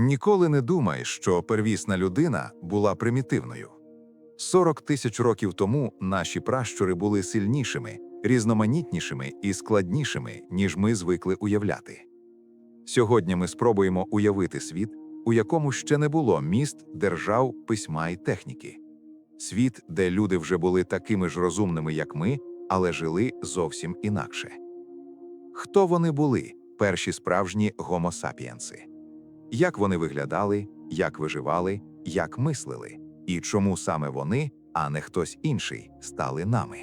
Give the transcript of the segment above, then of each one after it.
Ніколи не думай, що первісна людина була примітивною. 40 тисяч років тому наші пращури були сильнішими, різноманітнішими і складнішими, ніж ми звикли уявляти. Сьогодні ми спробуємо уявити світ, у якому ще не було міст, держав, письма і техніки. Світ, де люди вже були такими ж розумними, як ми, але жили зовсім інакше. Хто вони були, перші справжні гомосапіенси? Як вони виглядали, як виживали, як мислили, і чому саме вони, а не хтось інший, стали нами?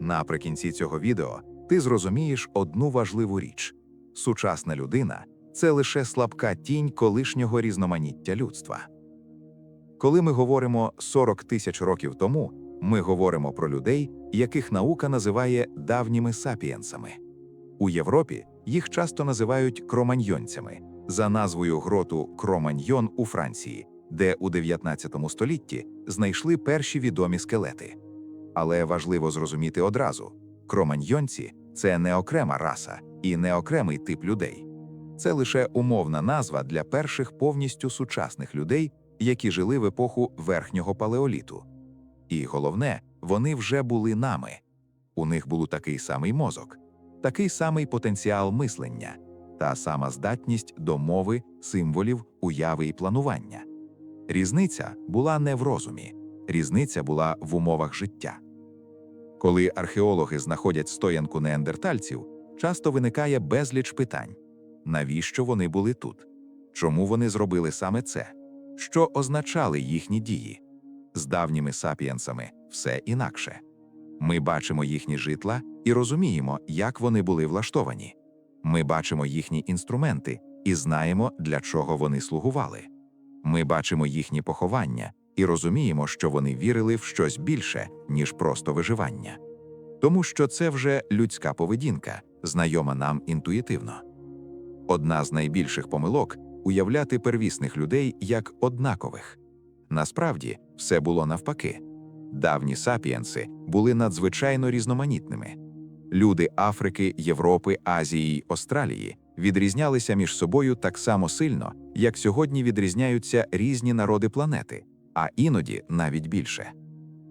Наприкінці цього відео ти зрозумієш одну важливу річ: сучасна людина це лише слабка тінь колишнього різноманіття людства. Коли ми говоримо 40 тисяч років тому, ми говоримо про людей, яких наука називає давніми сапієнсами. У Європі їх часто називають кроманьйонцями за назвою гроту Кроманьйон у Франції, де у 19 столітті знайшли перші відомі скелети. Але важливо зрозуміти одразу: кроманьйонці це не окрема раса і не окремий тип людей. Це лише умовна назва для перших повністю сучасних людей, які жили в епоху верхнього палеоліту. І головне, вони вже були нами. У них був такий самий мозок, такий самий потенціал мислення, та сама здатність до мови, символів, уяви і планування. Різниця була не в розумі, різниця була в умовах життя. Коли археологи знаходять стоянку неандертальців, часто виникає безліч питань: навіщо вони були тут? Чому вони зробили саме це? Що означали їхні дії? З давніми сапієнсами все інакше. Ми бачимо їхні житла і розуміємо, як вони були влаштовані. Ми бачимо їхні інструменти і знаємо, для чого вони слугували. Ми бачимо їхні поховання і розуміємо, що вони вірили в щось більше, ніж просто виживання. Тому що це вже людська поведінка, знайома нам інтуїтивно. Одна з найбільших помилок уявляти первісних людей як однакових. Насправді, все було навпаки. Давні сапіенси були надзвичайно різноманітними. Люди Африки, Європи, Азії й Австралії відрізнялися між собою так само сильно, як сьогодні відрізняються різні народи планети, а іноді навіть більше.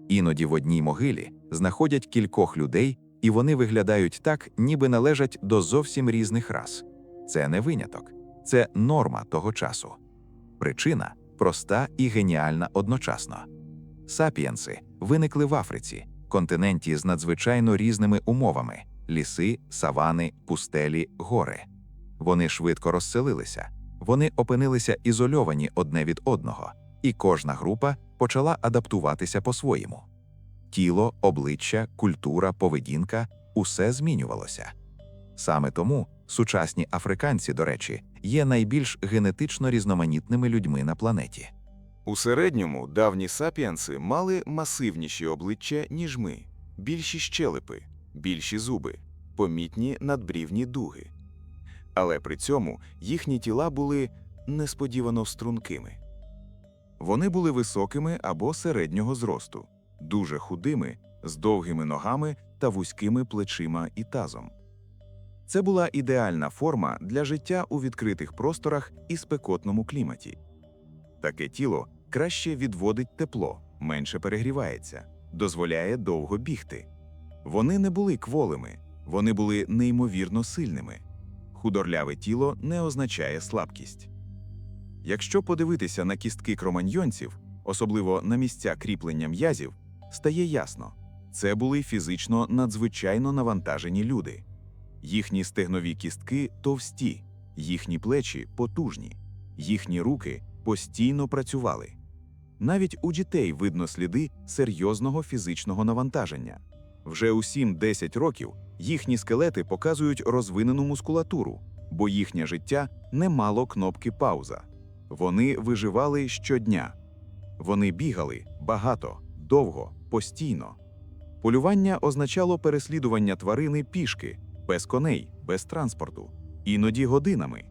Іноді в одній могилі знаходять кількох людей, і вони виглядають так, ніби належать до зовсім різних рас. Це не виняток, це норма того часу. Причина проста і геніальна одночасно. Сапіенси виникли в Африці, континенті з надзвичайно різними умовами: ліси, савани, пустелі, гори. Вони швидко розселилися, вони опинилися ізольовані одне від одного, і кожна група почала адаптуватися по-своєму. Тіло, обличчя, культура, поведінка усе змінювалося. Саме тому сучасні африканці, до речі, є найбільш генетично різноманітними людьми на планеті. У середньому давні сапіенси мали масивніші обличчя, ніж ми, більші щелепи, більші зуби, помітні надбрівні дуги. Але при цьому їхні тіла були несподівано стрункими. Вони були високими або середнього зросту, дуже худими, з довгими ногами та вузькими плечима і тазом. Це була ідеальна форма для життя у відкритих просторах і спекотному кліматі. Таке тіло краще відводить тепло, менше перегрівається, дозволяє довго бігти. Вони не були кволими, вони були неймовірно сильними. Худорляве тіло не означає слабкість. Якщо подивитися на кістки кроманьйонців, особливо на місця кріплення м'язів, стає ясно це були фізично надзвичайно навантажені люди. Їхні стегнові кістки товсті, їхні плечі потужні, їхні руки постійно працювали. Навіть у дітей видно сліди серйозного фізичного навантаження. Вже у 7-10 років їхні скелети показують розвинену мускулатуру, бо їхнє життя не мало кнопки пауза. Вони виживали щодня. Вони бігали багато, довго, постійно. Полювання означало переслідування тварини пішки, без коней, без транспорту, іноді годинами.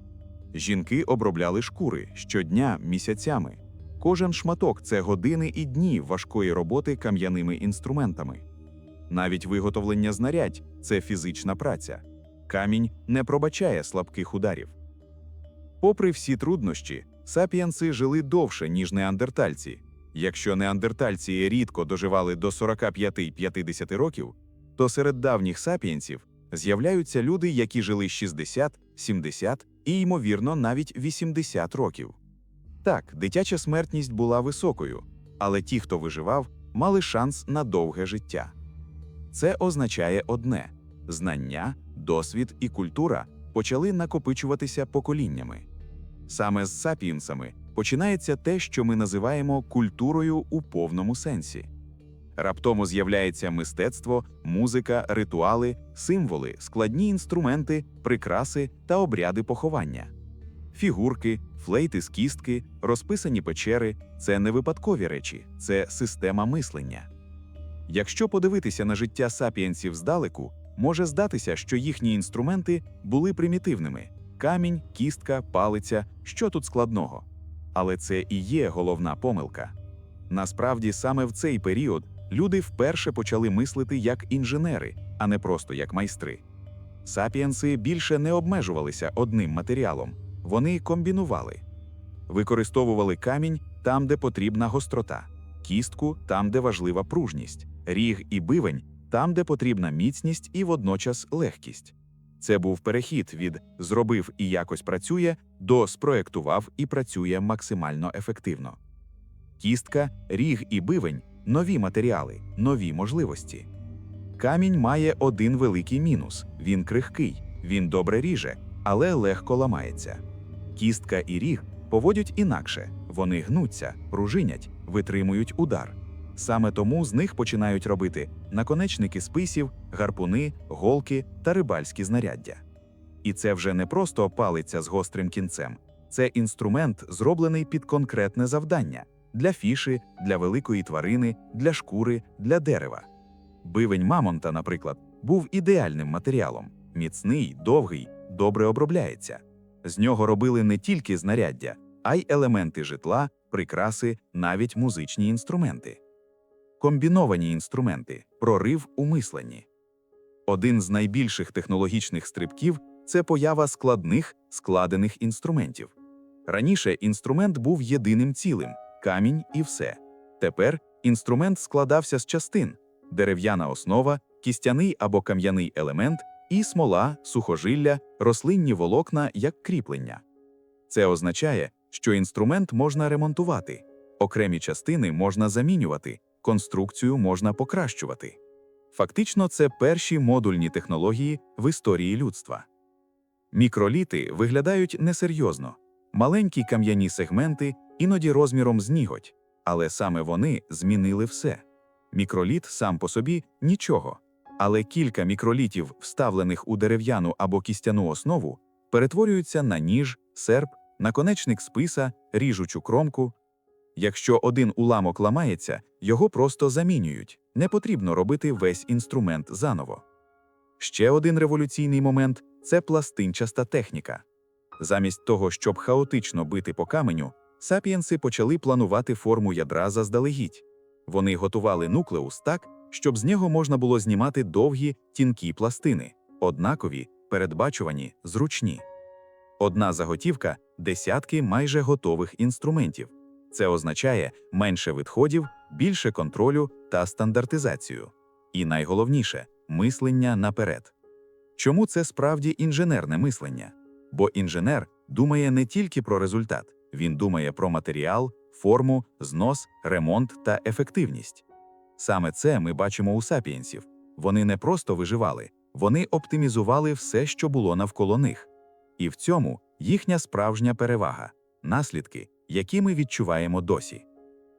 Жінки обробляли шкури щодня, місяцями. Кожен шматок це години і дні важкої роботи кам'яними інструментами. Навіть виготовлення знарядь це фізична праця. Камінь не пробачає слабких ударів. Попри всі труднощі, Сапіенси жили довше, ніж неандертальці. Якщо неандертальці рідко доживали до 45-50 років, то серед давніх сапіенсів з'являються люди, які жили 60, 70 і, ймовірно, навіть 80 років. Так, дитяча смертність була високою, але ті, хто виживав, мали шанс на довге життя. Це означає одне: знання, досвід і культура почали накопичуватися поколіннями. Саме з сапіенсами починається те, що ми називаємо культурою у повному сенсі. Раптомо з'являється мистецтво, музика, ритуали, символи, складні інструменти, прикраси та обряди поховання. Фігурки, флейти з кістки, розписані печери це не випадкові речі, це система мислення. Якщо подивитися на життя сапіенсів здалеку, може здатися, що їхні інструменти були примітивними камінь, кістка, палиця, що тут складного. Але це і є головна помилка. Насправді, саме в цей період люди вперше почали мислити як інженери, а не просто як майстри. Сапіенси більше не обмежувалися одним матеріалом, вони комбінували. Використовували камінь там, де потрібна гострота, кістку там, де важлива пружність, ріг і бивень там, де потрібна міцність і водночас легкість. Це був перехід від зробив і якось працює до спроектував і працює максимально ефективно. Кістка, ріг і бивень нові матеріали, нові можливості. Камінь має один великий мінус: він крихкий, він добре ріже, але легко ламається. Кістка і ріг поводять інакше, вони гнуться, пружинять, витримують удар. Саме тому з них починають робити наконечники списів, гарпуни, голки та рибальські знаряддя. І це вже не просто палиця з гострим кінцем, це інструмент, зроблений під конкретне завдання для фіші, для великої тварини, для шкури, для дерева. Бивень мамонта, наприклад, був ідеальним матеріалом міцний, довгий, добре обробляється. З нього робили не тільки знаряддя, а й елементи житла, прикраси, навіть музичні інструменти. Комбіновані інструменти, прорив у мисленні. Один з найбільших технологічних стрибків це поява складних, складених інструментів. Раніше інструмент був єдиним цілим камінь і все. Тепер інструмент складався з частин: дерев'яна основа, кістяний або кам'яний елемент і смола, сухожилля, рослинні волокна як кріплення. Це означає, що інструмент можна ремонтувати, окремі частини можна замінювати, конструкцію можна покращувати. Фактично, це перші модульні технології в історії людства. Мікроліти виглядають несерйозно, маленькі кам'яні сегменти, іноді розміром з ніготь, але саме вони змінили все. Мікроліт сам по собі нічого, але кілька мікролітів, вставлених у дерев'яну або кістяну основу, перетворюються на ніж, серп, наконечник списа, ріжучу кромку. Якщо один уламок ламається, його просто замінюють. Не потрібно робити весь інструмент заново. Ще один революційний момент це пластинчаста техніка. Замість того, щоб хаотично бити по каменю, сапіенси почали планувати форму ядра заздалегідь. Вони готували нуклеус так, щоб з нього можна було знімати довгі, тінкі пластини, однакові, передбачувані, зручні. Одна заготівка десятки майже готових інструментів. Це означає менше відходів, більше контролю та стандартизацію. І найголовніше мислення наперед. Чому це справді інженерне мислення? Бо інженер думає не тільки про результат, він думає про матеріал, форму, знос, ремонт та ефективність. Саме це ми бачимо у сапіенсів. Вони не просто виживали, вони оптимізували все, що було навколо них. І в цьому їхня справжня перевага, наслідки, які ми відчуваємо досі.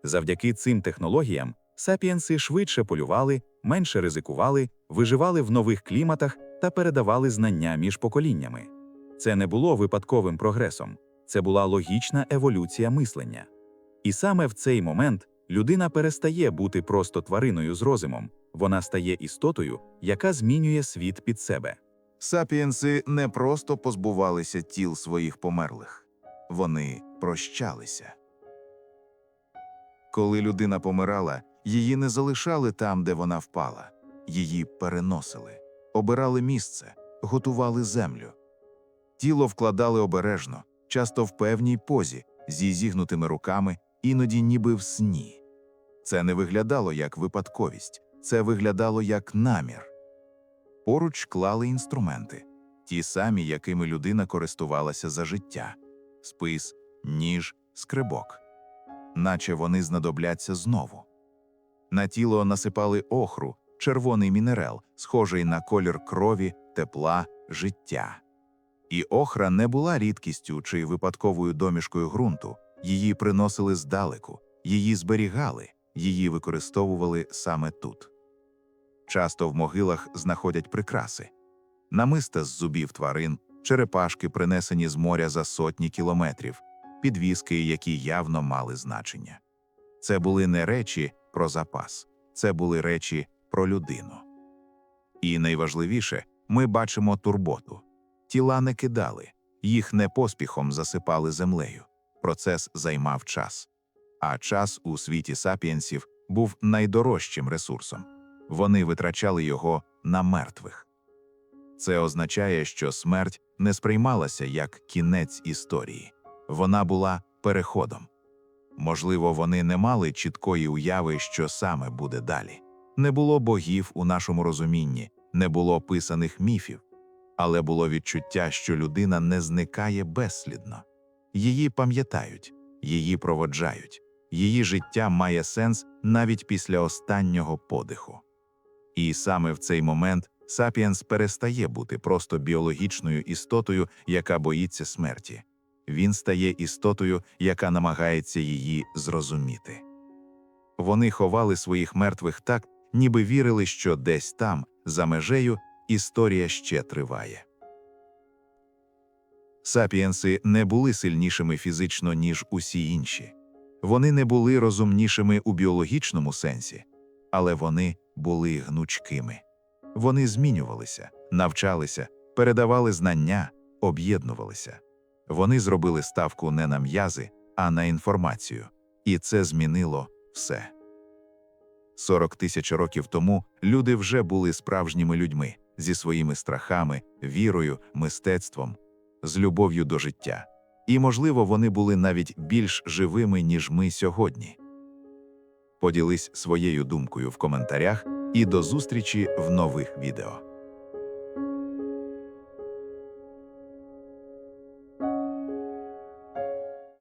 Завдяки цим технологіям сапіенси швидше полювали, менше ризикували, виживали в нових кліматах та передавали знання між поколіннями. Це не було випадковим прогресом, це була логічна еволюція мислення. І саме в цей момент людина перестає бути просто твариною з розумом, вона стає істотою, яка змінює світ під себе. Сапіенси не просто позбувалися тіл своїх померлих, вони прощалися. Коли людина помирала, її не залишали там, де вона впала, її переносили, обирали місце, готували землю. Тіло вкладали обережно, часто в певній позі, зі зігнутими руками, іноді ніби в сні. Це не виглядало як випадковість, це виглядало як намір. Поруч клали інструменти, ті самі, якими людина користувалася за життя спис, ніж, скрибок, наче вони знадобляться знову. На тіло насипали охру, червоний мінерал, схожий на колір крові, тепла, життя. І охра не була рідкістю чи випадковою домішкою ґрунту, її приносили здалеку, її зберігали, її використовували саме тут. Часто в могилах знаходять прикраси намиста з зубів тварин, черепашки, принесені з моря за сотні кілометрів, підвіски, які явно мали значення. Це були не речі про запас, це були речі про людину. І найважливіше, ми бачимо турботу. Тіла не кидали, їх не поспіхом засипали землею. Процес займав час. А час у світі сапіенсів був найдорожчим ресурсом. Вони витрачали його на мертвих. Це означає, що смерть не сприймалася як кінець історії, вона була переходом. Можливо, вони не мали чіткої уяви, що саме буде далі. Не було богів у нашому розумінні, не було писаних міфів, але було відчуття, що людина не зникає безслідно. Її пам'ятають, її проводжають, її життя має сенс навіть після останнього подиху. І саме в цей момент Сапіенс перестає бути просто біологічною істотою, яка боїться смерті. Він стає істотою, яка намагається її зрозуміти. Вони ховали своїх мертвих так, ніби вірили, що десь там, за межею, історія ще триває. Сапіенси не були сильнішими фізично, ніж усі інші. Вони не були розумнішими у біологічному сенсі, але вони були гнучкими. Вони змінювалися, навчалися, передавали знання, об'єднувалися. Вони зробили ставку не на м'язи, а на інформацію, і це змінило все. 40 тисяч років тому люди вже були справжніми людьми зі своїми страхами, вірою, мистецтвом, з любов'ю до життя. І, можливо, вони були навіть більш живими, ніж ми сьогодні. Поділись своєю думкою в коментарях і до зустрічі в нових відео.